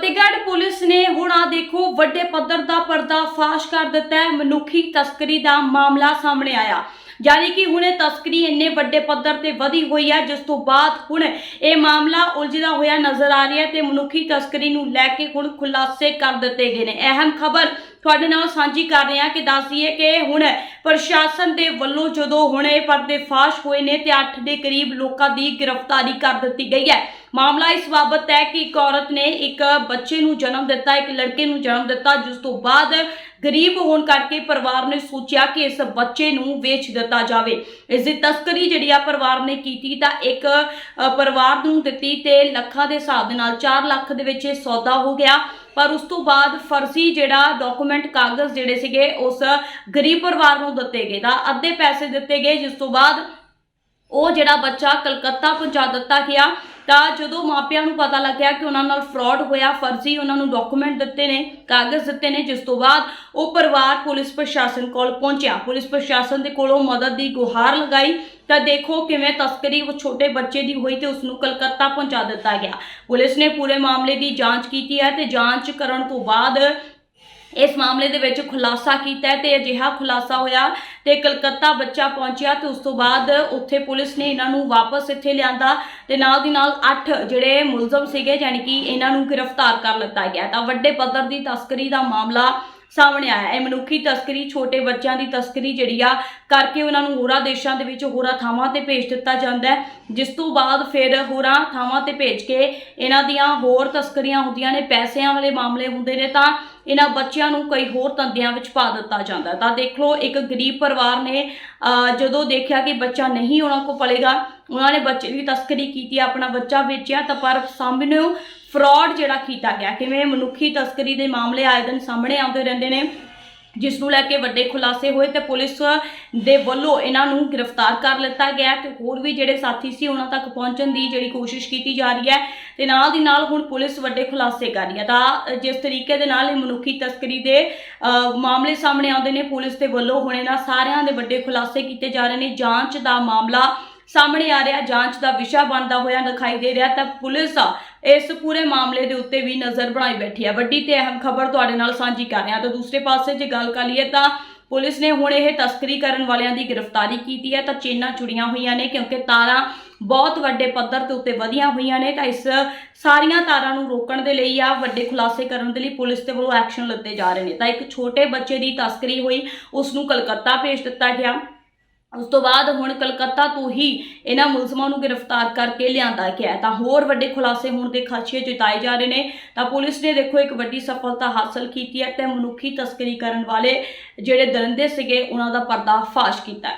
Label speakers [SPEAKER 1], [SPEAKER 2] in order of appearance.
[SPEAKER 1] Fatehgarh police ਨੇ ਹੁਣ ਆ ਦੇਖੋ, ਵੱਡੇ ਪੱਧਰ ਦਾ ਪਰਦਾਫਾਸ਼ ਕਰ ਦਿੱਤਾ ਹੈ। ਮਨੁੱਖੀ ਤਸਕਰੀ ਦਾ ਮਾਮਲਾ ਸਾਹਮਣੇ ਆਇਆ। ਯਾਨੀ ਕਿ ਹੁਣੇ ਤਸਕਰੀ ਇੰਨੇ ਵੱਡੇ ਪੱਧਰ ਤੇ ਵਧੀ ਹੋਈ ਹੈ, ਜਿਸ ਤੋਂ ਬਾਅਦ ਹੁਣ ਇਹ ਮਾਮਲਾ ਉਲਝਦਾ ਹੋਇਆ ਨਜ਼ਰ ਆ ਰਿਹਾ ਹੈ ਤੇ ਮਨੁੱਖੀ ਤਸਕਰੀ ਨੂੰ ਲੈ ਕੇ ਹੁਣ ਖੁਲਾਸੇ ਕਰ ਦਿੱਤੇ ਗਏ ਨੇ। ਅਹਿਮ ਖਬਰ ਤੁਹਾਡੇ ਨਾਲ ਸਾਂਝੀ ਕਰ ਰਹੇ ਹਾਂ ਕਿ ਦੱਸੀਏ ਕਿ ਹੁਣ ਪ੍ਰਸ਼ਾਸਨ ਦੇ ਵੱਲੋਂ ਜਦੋਂ ਹੁਣ ਇਹ ਪਰਦੇ ਫਾਸ਼ ਹੋਏ ਨੇ ਤੇ 8 ਦੇ ਕਰੀਬ ਲੋਕਾਂ ਦੀ ਗ੍ਰਿਫਤਾਰੀ ਕਰ ਦਿੱਤੀ ਗਈ ਹੈ। ਮਾਮਲਾ ਇਸ ਬਾਬਤ ਹੈ ਕਿ ਇੱਕ ਔਰਤ ਨੇ ਇੱਕ ਬੱਚੇ ਨੂੰ ਜਨਮ ਦਿੱਤਾ, ਇੱਕ ਲੜਕੇ ਨੂੰ ਜਨਮ ਦਿੱਤਾ, ਜਿਸ ਤੋਂ ਬਾਅਦ ਗਰੀਬ ਹੋਣ ਕਰਕੇ ਪਰਿਵਾਰ ਨੇ ਸੋਚਿਆ ਕਿ ਇਸ ਬੱਚੇ ਨੂੰ ਵੇਚ ਦਿੱਤਾ ਜਾਵੇ। ਇਸ ਦੀ ਤਸਕਰੀ ਜਿਹੜੀ ਆ ਪਰਿਵਾਰ ਨੇ ਕੀਤੀ ਤਾਂ ਇੱਕ ਪਰਿਵਾਰ ਨੂੰ ਦਿੱਤੀ ਤੇ ਲੱਖਾਂ ਦੇ ਹਿਸਾਬ ਦੇ ਨਾਲ 4 ਲੱਖ ਦੇ ਵਿੱਚ ਇਹ ਸੌਦਾ ਹੋ ਗਿਆ। ਪਰ ਉਸ ਤੋਂ ਬਾਅਦ ਫਰਜ਼ੀ ਜਿਹੜਾ ਡਾਕੂਮੈਂਟ ਕਾਗਜ਼ ਜਿਹੜੇ ਸੀਗੇ, ਉਸ ਗਰੀਬ ਪਰਿਵਾਰ ਨੂੰ ਦਿੱਤੇ ਗਏ ਤਾਂ ਅੱਧੇ ਪੈਸੇ ਦਿੱਤੇ ਗਏ, ਜਿਸ ਤੋਂ ਬਾਅਦ ਉਹ ਜਿਹੜਾ ਬੱਚਾ ਕਲਕੱਤਾ ਪਹੁੰਚਾ ਦਿੱਤਾ ਗਿਆ। ਤਾਂ ਜਦੋਂ ਮਾਪਿਆਂ ਨੂੰ ਪਤਾ ਲੱਗਿਆ ਕਿ ਉਹਨਾਂ ਨਾਲ ਫਰਾਡ ਹੋਇਆ, ਫਰਜ਼ੀ ਉਹਨਾਂ ਨੂੰ ਡਾਕੂਮੈਂਟ ਦਿੱਤੇ ਨੇ, ਕਾਗਜ਼ ਦਿੱਤੇ ਨੇ, ਜਿਸ ਤੋਂ ਬਾਅਦ ਉਹ ਪਰਿਵਾਰ, ਪੁਲਿਸ ਪ੍ਰਸ਼ਾਸਨ ਕੋਲ ਪਹੁੰਚਿਆ। ਪੁਲਿਸ ਪ੍ਰਸ਼ਾਸਨ ਦੇ ਕੋਲੋਂ ਮਦਦ ਦੀ ਗੁਹਾਰ ਲਗਾਈ। ਤਾਂ ਦੇਖੋ ਕਿਵੇਂ ਤਸਕਰੀ ਉਹ ਛੋਟੇ ਬੱਚੇ ਦੀ ਹੋਈ ਤੇ ਉਸ ਨੂੰ ਕਲਕੱਤਾ ਪਹੁੰਚਾ ਦਿੱਤਾ ਗਿਆ। ਪੁਲਿਸ ਨੇ ਪੂਰੇ ਮਾਮਲੇ ਦੀ ਜਾਂਚ ਕੀਤੀ ਹੈ ਤੇ ਜਾਂਚ ਕਰਨ ਤੋਂ ਬਾਅਦ ਇਸ ਮਾਮਲੇ ਦੇ ਵਿੱਚ ਖੁਲਾਸਾ ਕੀਤਾ ਹੈ ਤੇ ਅਜਿਹਾ ਖੁਲਾਸਾ ਹੋਇਆ ਤੇ ਕਲਕੱਤਾ ਬੱਚਾ ਪਹੁੰਚਿਆ ਤੇ ਉਸ ਤੋਂ ਬਾਅਦ ਉੱਥੇ ਪੁਲਿਸ ਨੇ ਇਹਨਾਂ ਨੂੰ ਵਾਪਸ ਇੱਥੇ ਲਿਆਂਦਾ ਤੇ ਨਾਲ ਦੀ ਨਾਲ 8 ਜਿਹੜੇ ਮੁਲਜ਼ਮ ਸੀਗੇ ਯਾਨੀ ਕਿ ਇਹਨਾਂ ਨੂੰ ਗ੍ਰਿਫਤਾਰ ਕਰ ਲਿੱਤਾ ਗਿਆ। ਤਾਂ ਵੱਡੇ ਪੱਧਰ ਦੀ ਤਸਕਰੀ ਦਾ ਮਾਮਲਾ ਸਾਹਮਣੇ ਆਇਆ ਇਹ ਮਨੁੱਖੀ ਤਸਕਰੀ, ਛੋਟੇ ਬੱਚਿਆਂ ਦੀ ਤਸਕਰੀ ਜਿਹੜੀ ਆ, ਕਰਕੇ ਉਹਨਾਂ ਨੂੰ ਹੋਰਾਂ ਦੇਸ਼ਾਂ ਦੇ ਵਿੱਚ ਹੋਰਾਂ ਥਾਵਾਂ ਤੇ ਭੇਜ ਦਿੱਤਾ ਜਾਂਦਾ ਹੈ। ਜਿਸ ਤੋਂ ਬਾਅਦ ਫਿਰ ਹੋਰਾਂ ਥਾਵਾਂ ਤੇ ਭੇਜ ਕੇ ਇਹਨਾਂ ਦੀਆਂ ਹੋਰ ਤਸਕਰੀਆਂ ਹੁੰਦੀਆਂ ਨੇ, ਪੈਸਿਆਂ ਵਾਲੇ ਮਾਮਲੇ ਹੁੰਦੇ ਨੇ ਤਾਂ ਇਹਨਾਂ ਬੱਚਿਆਂ ਨੂੰ ਕਈ ਹੋਰ ਧੰਦਿਆਂ ਵਿੱਚ ਪਾ ਦਿੱਤਾ ਜਾਂਦਾ ਤਾਂ ਦੇਖ ਲਓ, ਇੱਕ ਗਰੀਬ ਪਰਿਵਾਰ ਨੇ ਜਦੋਂ ਦੇਖਿਆ ਕਿ ਬੱਚਾ ਨਹੀਂ ਉਹਨਾਂ ਕੋਲ ਪਲੇਗਾ, ਉਹਨਾਂ ਨੇ ਬੱਚੇ ਦੀ ਤਸਕਰੀ ਕੀਤੀ, ਆਪਣਾ ਬੱਚਾ ਵੇਚਿਆ, ਤਾਂ ਪਰ ਸਾਹਮਣੇ ਫਰਾਡ ਜਿਹੜਾ ਕੀਤਾ ਗਿਆ। ਕਿਵੇਂ ਮਨੁੱਖੀ ਤਸਕਰੀ ਦੇ ਮਾਮਲੇ ਆਏ ਦਿਨ ਸਾਹਮਣੇ ਆਉਂਦੇ ਰਹਿੰਦੇ ਨੇ। ਜਿਸ ਨੂੰ ਲੈ ਕੇ ਵੱਡੇ ਖੁਲਾਸੇ ਹੋਏ ਤੇ ਪੁਲਿਸ ਦੇ ਵੱਲੋਂ ਇਹਨਾਂ ਨੂੰ ਗ੍ਰਿਫਤਾਰ ਕਰ ਲਿੱਤਾ ਗਿਆ ਤੇ ਹੋਰ ਵੀ ਜਿਹੜੇ ਸਾਥੀ ਸੀ ਉਹਨਾਂ ਤੱਕ ਪਹੁੰਚਣ ਦੀ ਜਿਹੜੀ ਕੋਸ਼ਿਸ਼ ਕੀਤੀ ਜਾ ਰਹੀ ਹੈ ਤੇ ਨਾਲ ਦੀ ਨਾਲ ਹੁਣ ਪੁਲਿਸ ਵੱਡੇ ਖੁਲਾਸੇ ਕਰ ਰਹੀ ਹੈ। ਤਾਂ ਜਿਸ ਤਰੀਕੇ ਦੇ ਨਾਲ ਇਹ ਮਨੁੱਖੀ ਤਸਕਰੀ ਦੇ ਮਾਮਲੇ ਸਾਹਮਣੇ ਆਉਂਦੇ ਨੇ, ਪੁਲਿਸ ਦੇ ਵੱਲੋਂ ਹੁਣ ਇਹਨਾਂ ਸਾਰਿਆਂ ਦੇ ਵੱਡੇ ਖੁਲਾਸੇ ਕੀਤੇ ਜਾ ਰਹੇ ਨੇ। ਜਾਂਚ ਦਾ ਮਾਮਲਾ ਸਾਹਮਣੇ ਆ ਰਿਹਾ, ਜਾਂਚ ਦਾ ਵਿਸ਼ਾ ਬਣਦਾ ਹੋਇਆ ਦਿਖਾਈ ਦੇ ਰਿਹਾ ਤਾਂ ਪੁਲਿਸ ਇਸ ਪੂਰੇ ਮਾਮਲੇ ਦੇ ਉੱਤੇ ਵੀ ਨਜ਼ਰ ਬਣਾਈ ਬੈਠੀ ਹੈ। ਵੱਡੀ ਤੇ ਅਹਿਮ ਖਬਰ ਤੁਹਾਡੇ ਨਾਲ ਸਾਂਝੀ ਕਰ ਰਹੇ। ਹਾਂ ਤਾਂ ਦੂਸਰੇ ਪਾਸੇ ਜੇ ਗੱਲ ਕਰ ਲਈਏ ਤਾਂ ਪੁਲਿਸ ਨੇ ਹੁਣ ਇਹ ਤਸਕਰੀ ਕਰਨ ਵਾਲਿਆਂ ਦੀ ਗ੍ਰਿਫਤਾਰੀ ਕੀਤੀ ਹੈ। ਤਾਂ ਚੇਨਾਂ ਚੁੜੀਆਂ ਹੋਈਆਂ ਨੇ ਕਿਉਂਕਿ ਤਾਰਾਂ ਬਹੁਤ ਵੱਡੇ ਪੱਧਰ ਤੇ ਉੱਤੇ ਵਧੀਆਂ ਹੋਈਆਂ ਨੇ। ਤਾਂ ਇਸ ਸਾਰੀਆਂ ਤਾਰਾਂ ਨੂੰ ਰੋਕਣ ਦੇ ਲਈ ਆ, ਵੱਡੇ ਖੁਲਾਸੇ ਕਰਨ ਦੇ ਲਈ ਪੁਲਿਸ ਦੇ ਵੱਲੋਂ ਐਕਸ਼ਨ ਲਿੱਤੇ ਜਾ ਰਹੇ ਨੇ। ਤਾਂ ਇੱਕ ਛੋਟੇ ਬੱਚੇ ਦੀ ਤਸਕਰੀ ਹੋਈ, ਉਸ ਨੂੰ ਕਲਕੱਤਾ ਭੇਜ ਦਿੱਤਾ ਗਿਆ। ਉਸ ਤੋਂ ਬਾਅਦ ਹੁਣ ਕਲਕੱਤਾ ਤੋਂ ਹੀ ਇਹਨਾਂ ਮੁਲਜ਼ਮਾਂ ਨੂੰ ਗ੍ਰਿਫਤਾਰ ਕਰਕੇ ਲਿਆਂਦਾ ਗਿਆ ਤਾਂ ਹੋਰ ਵੱਡੇ ਖੁਲਾਸੇ ਹੋਣ ਦੇ ਖਦਸ਼ੇ ਜਤਾਏ ਜਾ ਰਹੇ ਨੇ। ਤਾਂ ਪੁਲਿਸ ਨੇ ਦੇਖੋ ਇੱਕ ਵੱਡੀ ਸਫਲਤਾ ਹਾਸਲ ਕੀਤੀ ਹੈ ਤੇ ਮਨੁੱਖੀ ਤਸਕਰੀ ਕਰਨ ਵਾਲੇ ਜਿਹੜੇ ਦਰਿੰਦੇ ਸੀਗੇ, ਉਹਨਾਂ ਦਾ ਪਰਦਾਫਾਸ਼ ਕੀਤਾ